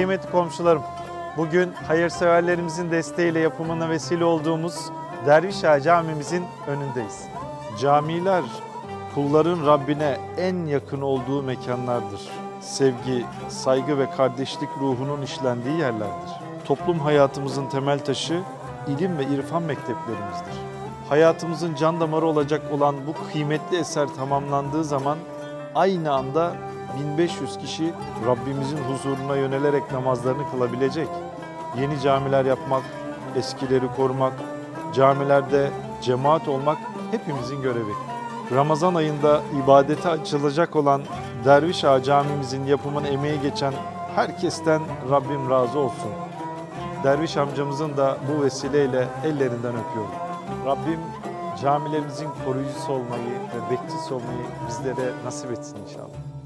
Kıymetli komşularım, bugün hayırseverlerimizin desteğiyle yapımına vesile olduğumuz Derviş Ağa Camimizin önündeyiz. Camiler kulların Rabbine en yakın olduğu mekanlardır. Sevgi, saygı ve kardeşlik ruhunun işlendiği yerlerdir. Toplum hayatımızın temel taşı ilim ve irfan mekteplerimizdir. Hayatımızın can damarı olacak olan bu kıymetli eser tamamlandığı zaman aynı anda 1500 kişi Rabbimizin huzuruna yönelerek namazlarını kılabilecek. Yeni camiler yapmak, eskileri korumak, camilerde cemaat olmak hepimizin görevi. Ramazan ayında ibadete açılacak olan Derviş Ağa Camimizin yapımına emeği geçen herkesten Rabbim razı olsun. Derviş amcamızın da bu vesileyle ellerinden öpüyorum. Rabbim camilerimizin koruyucusu olmayı ve bekçisi olmayı bizlere nasip etsin inşallah.